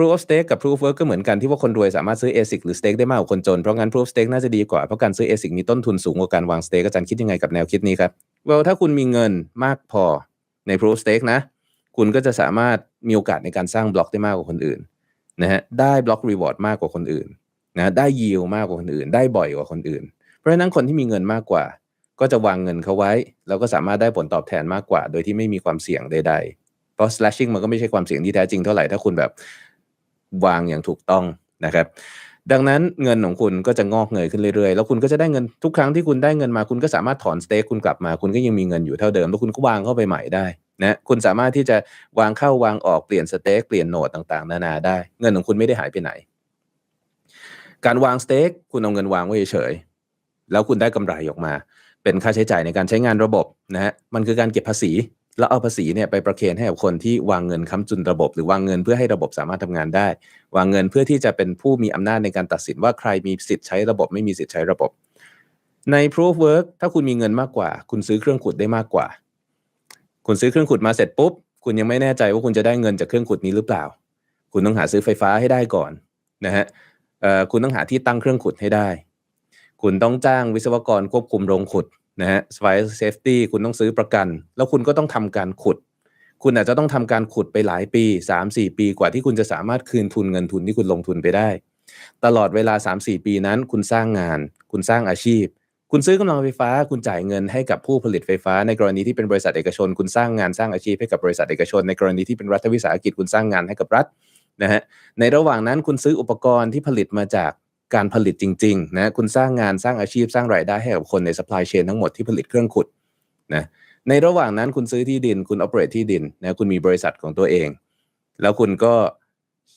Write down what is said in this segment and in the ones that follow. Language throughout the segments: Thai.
proof of stake กับ proof of work ก็เหมือนกันที่ว่าคนรวยสามารถซื้อ ASIC หรือ stake ได้มากกว่าคนจน เพราะงั้น proof of stake น่าจะดีกว่าเพราะการซื้อ ASIC มีต้นทุนสูงกว่าการวาง stake อาจารย์คิดยังไงกับแนวคิดนี้ครับ well ถ้าคุณมีเงินมากพอใน proof of stake นะ คุณก็จะสามารถมีโอกาสในการสร้างบล็อกได้มากกว่าคนอื่นนะฮะได้บล็อก reward มากกว่าคนอื่นนะได้ yield มากกว่าคนอื่น ได้บ่อยกว่าคนอื่น เพราะฉะนั้นคนที่มีเงินมากกว่า ก็จะวางเงินเขาไว้ แล้วก็สามารถได้ผลตอบแทนมากกว่า โดยที่ไม่มีความเสี่ยงใด ๆ เพราะ slashing มันก็ไม่ใช่ความเสี่ยงที่แท้จริงเท่าไหร่ถ้าคุณแบบ วางอย่างถูกต้องนะครับ ดังนั้นเงินของคุณก็จะงอกเงยขึ้นเรื่อยๆ แล้วคุณก็จะได้เงินทุกครั้งที่คุณได้เงินมาคุณก็สามารถถอนสเต็กคุณกลับมา คุณก็ยังมีเงินอยู่เท่าเดิม แล้วคุณก็วางเข้าไปใหม่ได้นะคุณสามารถที่จะวางเข้าวางออกเปลี่ยนสเต็กเปลี่ยนโหนดต่างๆ นานาได้ เงินของคุณไม่ได้หายไปไหน การวางสเต็กคุณเอาเงินวางไว้เฉยๆแล้วคุณได้กำไรออกมา เป็นค่าใช้จ่ายในการใช้งานระบบนะฮะมันคือการเก็บภาษี แล้วเอาภาษีเนี่ยไปประเคนให้กับคนที่วางเงินค้ำจุนระบบ หรือวางเงินเพื่อให้ระบบสามารถทำงานได้ วางเงินเพื่อที่จะเป็นผู้มีอำนาจในการตัดสินว่าใครมีสิทธิ์ใช้ระบบไม่มีสิทธิ์ใช้ระบบ ใน proof work ถ้าคุณมีเงินมากกว่า คุณซื้อเครื่องขุดได้มากกว่า คุณซื้อเครื่องขุดมาเสร็จปุ๊บ คุณยังไม่แน่ใจว่าคุณจะได้เงินจากเครื่องขุดนี้หรือเปล่า คุณต้องหาซื้อไฟฟ้าให้ได้ก่อนนะฮะคุณต้องหาที่ตั้งเครื่องขุดให้ได้ คุณต้องจ้างวิศวกรควบคุมโรงขุด นะฮะ fire safety คุณต้องซื้อประกัน แล้วคุณก็ต้องทำการขุด คุณอาจจะต้องทำการขุดไปหลายปี 3-4 ปีกว่าที่คุณจะสามารถคืนทุนเงินทุนที่คุณลงทุนไปได้ ตลอดเวลา 3-4 ปีนั้น คุณสร้างงาน คุณสร้างอาชีพ คุณซื้อกำลังไฟฟ้า คุณจ่ายเงินให้กับผู้ผลิตไฟฟ้า ในกรณีที่เป็นบริษัทเอกชน คุณสร้างงานสร้างอาชีพให้กับบริษัทเอกชน ในกรณีที่เป็นรัฐวิสาหกิจคุณสร้างงานให้กับรัฐนะฮะในระหว่างนั้นคุณซื้ออุปกรณ์ที่ผลิตมาจาก การผลิตจริงๆนะคุณสร้างงานสร้างอาชีพสร้างรายได้ให้กับคนใน supply chain ทั้งหมดที่ผลิตเครื่องขุดนะในระหว่างนั้นคุณซื้อที่ดินคุณ operate ที่ดินนะคุณมีบริษัทของตัวเอง แล้วคุณก็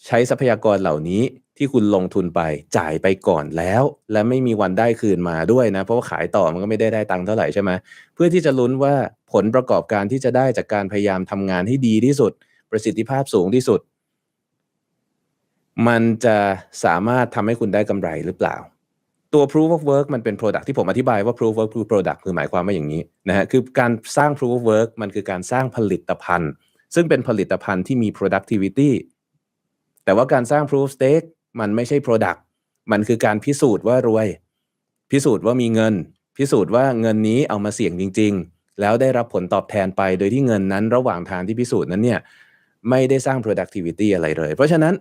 ใช้ทรัพยากรเหล่านี้ที่คุณลงทุนไปจ่ายไปก่อนแล้ว และไม่มีวันได้คืนมาด้วยนะ เพราะว่าขายต่อมันก็ไม่ได้ได้ตังค์เท่าไหร่ใช่ไหมเพื่อที่จะลุ้นว่าผลประกอบการที่จะได้จากการพยายามทำงานให้ดีที่สุด ประสิทธิภาพสูงที่สุด มันจะสามารถทำให้คุณได้กำไรหรือเปล่า ตัว proof of work มันเป็น product ที่ผมอธิบายว่า proof of work คือ product คือหมายความว่าอย่างนี้นะฮะคือการสร้าง proof of work มันคือการสร้างผลิตภัณฑ์ ซึ่งเป็นผลิตภัณฑ์ที่มี productivity แต่ว่าการสร้าง proof of stake มันไม่ใช่ product มันคือการพิสูจน์ว่ารวย พิสูจน์ว่ามีเงิน พิสูจน์ว่าเงินนี้เอามาเสี่ยงจริง ๆ แล้วได้รับผลตอบแทนไป โดยที่เงินนั้นระหว่างทางที่พิสูจน์นั้นเนี่ยไม่ได้สร้าง productivity อะไรเลย เพราะฉะนั้น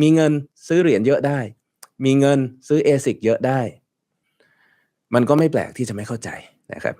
มีเงินซื้อเหรียญเยอะได้ มีเงินซื้อเอสิกเยอะได้ มันก็ไม่แปลกที่จะไม่เข้าใจนะครับ